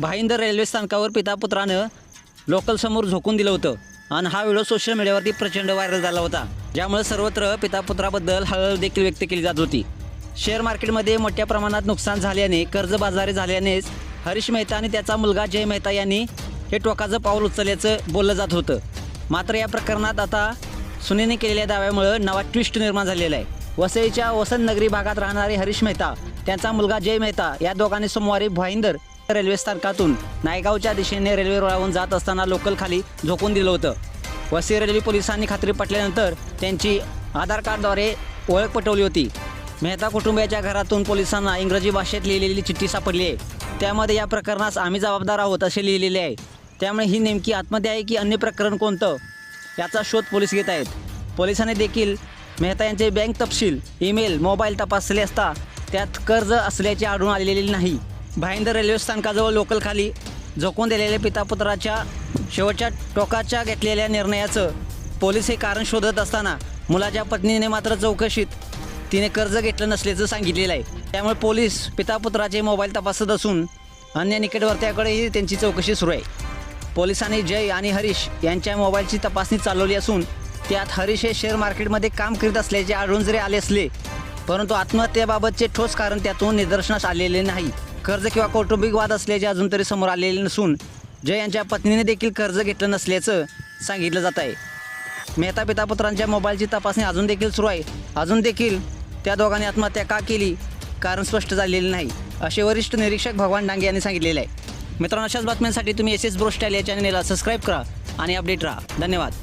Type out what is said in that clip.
Bhayandar railway स्थानकावर पिता पुत्रानं लोकलसमोर झोकून दिलं होतं. आणि हा व्हिडिओ सोशल मीडियावरती प्रचंड व्हायरल झाला होता. ज्यामुळे सर्वत्र पिता पुत्राबद्दल हळहळ देखील व्यक्त केली जात होती. शेअर मार्केटमध्ये मोठ्या प्रमाणात नुकसान झाल्याने कर्जबाजारी झाल्यानेच हरीश मेहता आणि त्याचा मुलगा जय मेहता यांनी हे टोकाचं पाऊल उचलल्याचं बोललं जात होतं. मात्र या प्रकरणात आता सुनेने केलेल्या दाव्यामुळं नवा ट्विस्ट निर्माण झालेला आहे. वसईच्या वसंत नगरी भागात राहणारे हरीश मेहता त्यांचा मुलगा जय मेहता या दोघांनी सोमवारी भाईंदर रेल्वे स्थानकातून नायगावच्या दिशेने रेल्वे रुळावून जात असताना लोकल खाली झोकून दिलं होतं. वसई रेल्वे पोलिसांनी खात्री पटल्यानंतर त्यांची आधार कार्डद्वारे ओळख पटवली होती. मेहता कुटुंबियाच्या घरातून पोलिसांना इंग्रजी भाषेत लिहिलेली चिठ्ठी सापडली आहे. त्यामध्ये या प्रकरणास आम्ही जबाबदार आहोत असे लिहिलेले आहे. त्यामुळे ही नेमकी आत्महत्या आहे की अन्य प्रकरण कोणतं याचा शोध पोलीस घेत आहेत. पोलिसांनी देखील मेहता यांचे बँक तपशील ईमेल मोबाईल तपासले असता त्यात कर्ज असल्याचे आढळून आलेले नाही. भाईंदर रेल्वे स्थानकाजवळ लोकल खाली झोकून दिलेल्या पितापुत्राच्या शेवटच्या टोकाच्या घेतलेल्या निर्णयाचं पोलीस हे कारण शोधत असताना मुलाच्या पत्नीने मात्र चौकशीत तिने कर्ज घेतलं नसल्याचं सांगितलेलं आहे. त्यामुळे पोलीस पितापुत्राचे मोबाईल तपासत असून अन्य निकटवर्त्याकडेही त्यांची चौकशी सुरू आहे. पोलिसांनी जय आणि हरीश यांच्या मोबाईलची तपासणी चालवली असून त्यात हरीश हे शेअर मार्केटमध्ये काम करीत असल्याचे आढळून जरी आले असले परंतु आत्महत्येबाबतचे ठोस कारण त्यातून निदर्शनास आलेले नाही. कर्ज किंवा कौटुंबिक वाद असल्याचे अजून तरी समोर आलेले नसून जय यांच्या पत्नीने देखील कर्ज घेतलं नसल्याचं सांगितलं जात आहे. मेहता पितापुत्रांच्या मोबाईलची तपासणी अजून देखील सुरू आहे. अजून देखील त्या दोघांनी आत्महत्या का केली? कारण स्पष्ट झालेले नाही असे वरिष्ठ निरीक्षक भगवान डांगे यांनी सांगितलेले आहे. मित्रांनो अशाच बातम्यांसाठी तुम्ही एस एस ब्रोस्टॅल या चॅनलला सबस्क्राईब करा आणि अपडेट राहा. धन्यवाद.